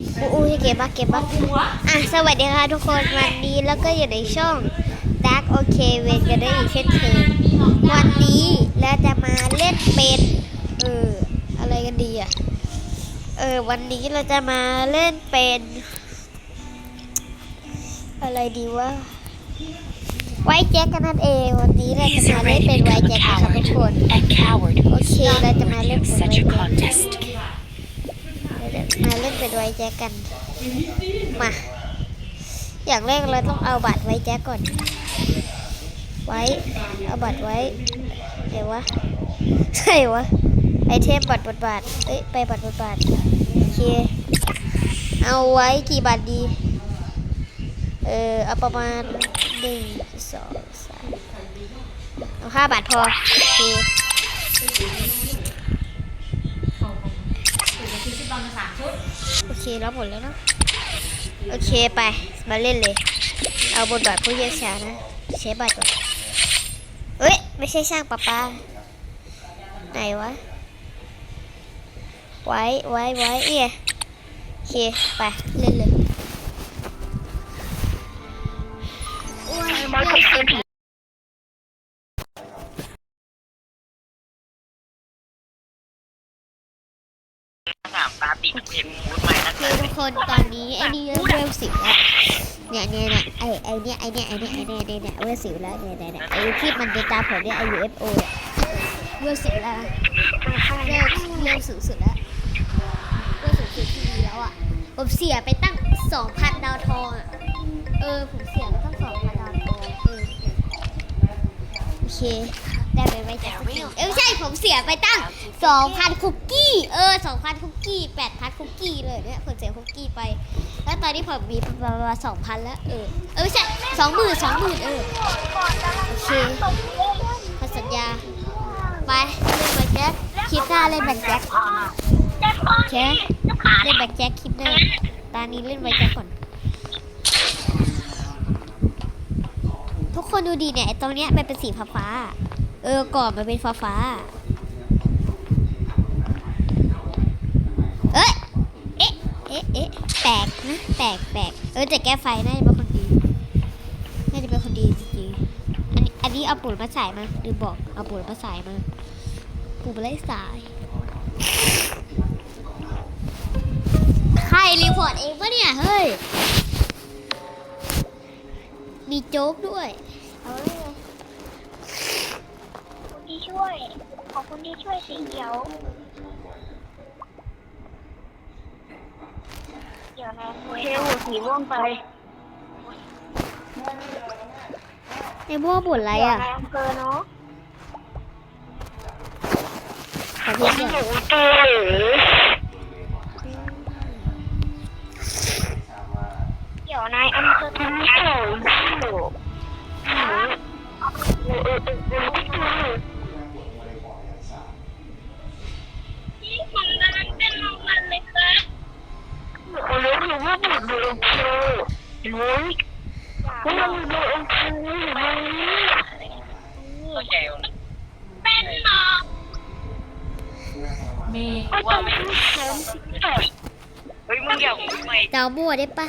อู้ยเก็บบักเก็บบักอะสวัสดีค่ะทุกคนวันนี้แล้วก็อยู่ในช่อง Dark OK เวนกันได้อีกเช่นเคยวันนี้เราจะมาเล่นเป็นเอออะไรกันดีอะเออวันนี้เราจะมาเล่นเป็น อะไรดีวะไวท์แจ็คกันนั่นเองวันนี้เราจะมาเล่นเป็นไวท์แจ็คนะคะทุกคน A coward who is Okay, not let's worthy of look for such a it. contest. มาเล่นเป็นไวท์แจ็คกัน มา อย่างแรกเราต้องเอาบัตรไว้แจ็คก่อน ไว้ เอาบัตรไว้ไหนวะใช่วะ ไอเทมบัตรบทบาทเอ้ย ไปบัตรบทบาทโอเค เอาไว้กี่บาทดี เออเอาประมาณหนึ่งสองสามเอาห้าบาทพอโอเค เครับหมดแล้วเนาะโอเคไป มาเล่นเลย เอาบทบาทผู้เชี่ยวชาญนะ ใช้บัตรก่อนเอ้ย ไม่ใช่ช่างประปาไหนวะ ไว้ ไว้ ไว้ เอี่ยโอเค ไป เล่นเลยโอ้ยเลือกเป็นสามตาติดเห็นพูดใหม่นะ คนตอนนี้ไอ้นี่เริ่มสิบแล้วเนี่ยเนี่ยเนี่ยไอ้ไอ้เนี่ยไอ้เนี่ยไอ้เนี่ยไอ้เนี่ยไอเนี่ยเริ่มสิบแล้วเนี่ยเนี่ยเนี่ยไอ้ที่มันเป็นตาผมเนี่ยไอ้ UFO เนี่ยเริ่มสิบแล้วเริ่มเริ่มสูงสุดแล้วเริ่มสูงสุดที่มีแล้วอะผมเสียไปตั้งสองพันดาวทองอะเออผมเสียไปตั้งสองพันดาวทองเออโอเคได้ไปไหมจากเออไม่ใช่ผมเสียไป ตั้งสองพันคุกกี้ เออสองพันคุกกี้แปดพันคุกกี้เลยเนี่ยผมเสียคุกกี้ไป แล้วตอนนี้ผมมีประมาณสองพันแล้ว เออ เออไม่ใช่สองหมื่นสองหมื่นเออ โอเคพัสัญญา ไปเล่นแบล็คแจ็คคลิปหน้าเล่นแบล็คแจ็คโอเคเล่นแบล็คแจ็คคลิปหน้าตอนนี้เล่นแบล็คแจ็คก่อนทุกคนดูดีเนี่ยไอ้ตรงเนี้ยมันเป็นสีฟ้า เออก่อนมันเป็นฟ้าฟ้าๆเอ้ย เอ๊ะ เอ๊ะ เอ๊ะ แปลกนะ แปลกแปลกเออแต่แก้ไฟน่าจะเป็นคนดี น่าจะเป็นคนดีจริงๆอันนี้อันนี้เอาปูนมาใส่มาลืมบอกเอาปูนมาใส่มาปูนมาไล่สายใครรีพอร์ตเองปะเนี่ย เฮ้ย มีโจ๊กด้วย เอาเลยคนที่ช่วย ขอบคุณที่ช่วยสีเขียว เดี๋ยวนะ เทว สีม่วงไปในพวกบุญอะไรอะนายอำเภอเนาะขอพี่หน่อยเดี๋ยวนายอำเภอ ว่าไม่เฮ้ยมึงอย่าพูดใหม่เดามั่วได้ปะ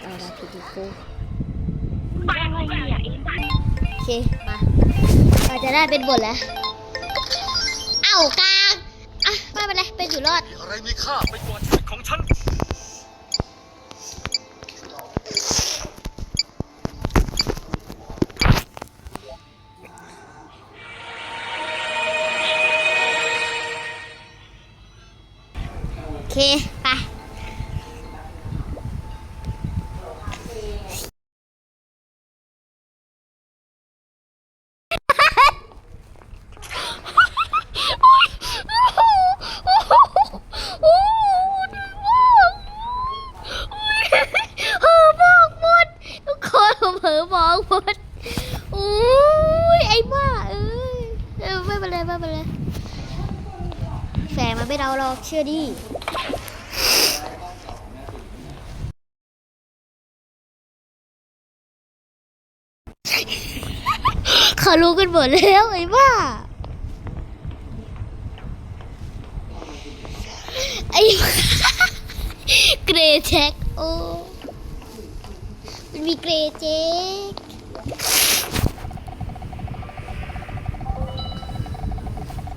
เอาละพี่ดิโก้บ้านอะไรเนี่ยไอ้บ้านโอเค มาเราจะได้เป็นบทแล้ว เอ้ากลาง อะไม่เป็นไรเป็นอยู่รอดอะไรมีค่าไปกว่าชีวิตของฉัน เค ไปเผลอมองหมดทุกคนเผลอมองหมดอุ้ยไอ้บ้าเอ้ยไม่เป็นไรไม่เป็นไรแฝงมันไม่เราหรอกเชื่อดิเขา รู้กันหมดแล้วไอ้บ้า ไอ้เกรเช็คโอ้มันมีเกรเช็ค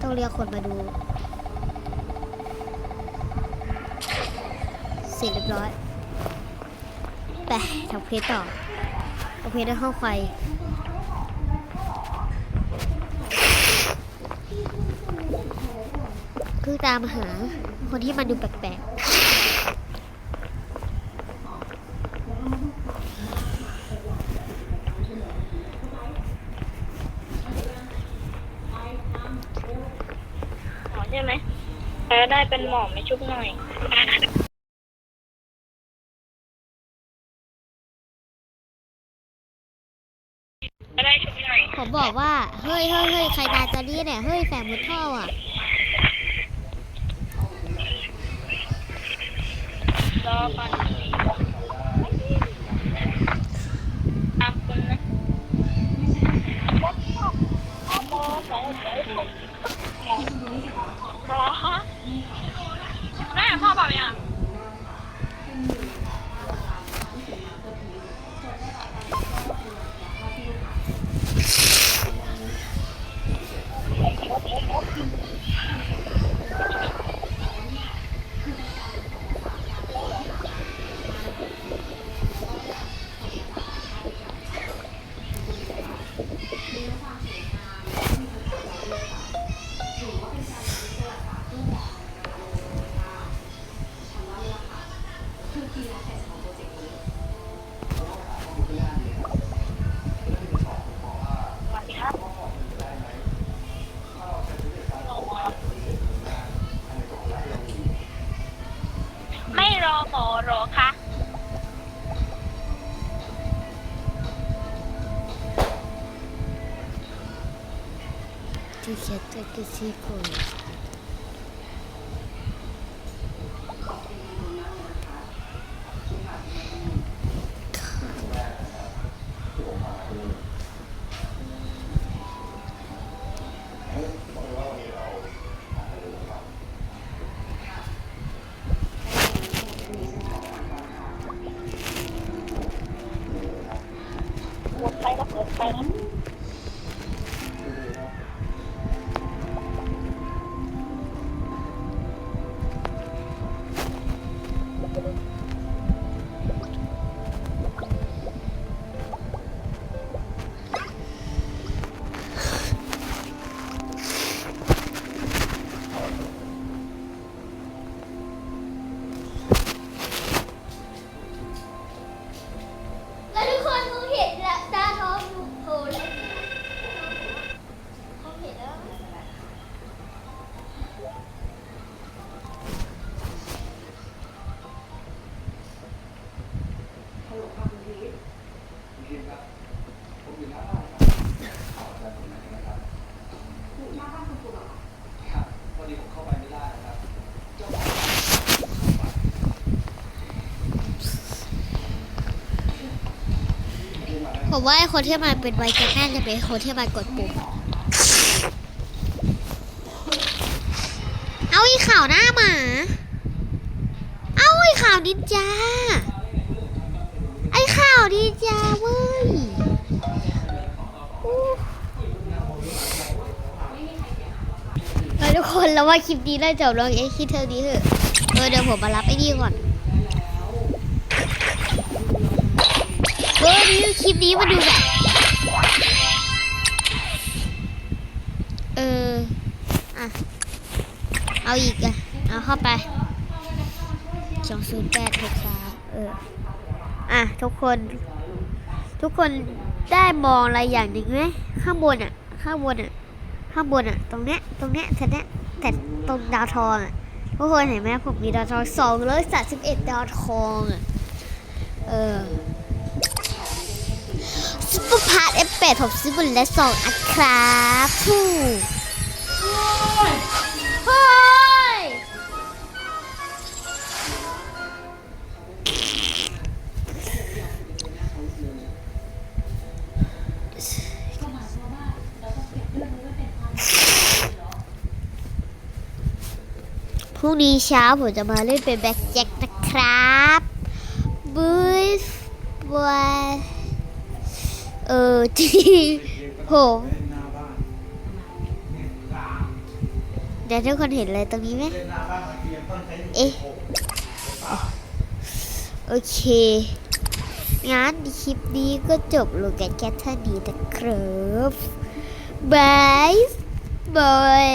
ต้องเรียกคนมาดู เสร็จเรียบร้อย ไปทำเพจต่อทำเพจในห้องไฟ คือตามหาคนที่มันดูแปลกหมอใช่ไหมเออได้เป็นหมอไม่ชุบหน่อยก็ได้ชุบหน่อยๆผมบอกว่า เฮ้ยเฮ้ยเฮ้ยใครตายตอนนี้เนี่ย เฮ้ยแฝงมุดท่ออะ ร ที่เขียน ผมว่าไอ้คนที่มันเป็นไวแกนน่จะเป็นคนที่มันกดปุ่ม เอาอีข่าวหน้าหมา เอาอ้ข่าวนินจา ไอ้ข่าวนินจาเว้ยทุกคนแล้วว่าคลิปนี้ได้จบลงเอ็กซ์คิดเธอดีเถอะ เออเดี๋ยวผมมารับไอ้นี่ก่อน เออนี่คลิปนี้มาดูแบบเอออะเอาอีกอะเอาเข้าไปสองศูนย์แปดหกสามเอออะทุกคน ทุกคนได้มองอะไรอย่างหนึ่งไหมข้างบนอะ ข้างบนอะ ข้างบนอะ ตรงเนี้ยตรงเนี้ยแต่เนี้ยแต่ตรงดาวทองอะทุกคนเห็นไหมผมมีดาวทองสองร้อยสามสิบเอ็ดดาวทองอะ เออ ซุปเปอร์พาร์ท F8 ผมซื้อบนและสองอันครับฟูเฮ้ยพรุ่งนี้เช้าผมจะมาเล่นเป็นแบ็คแจ็คนะครับ ที่ผมเดี๋ยวทุกคนเห็นอะไรตรงนี้ไหมเอ๊ะโอเคงั้นคลิปนี้ก็จบลงกันแค่เท่านี้นะครับบายบาย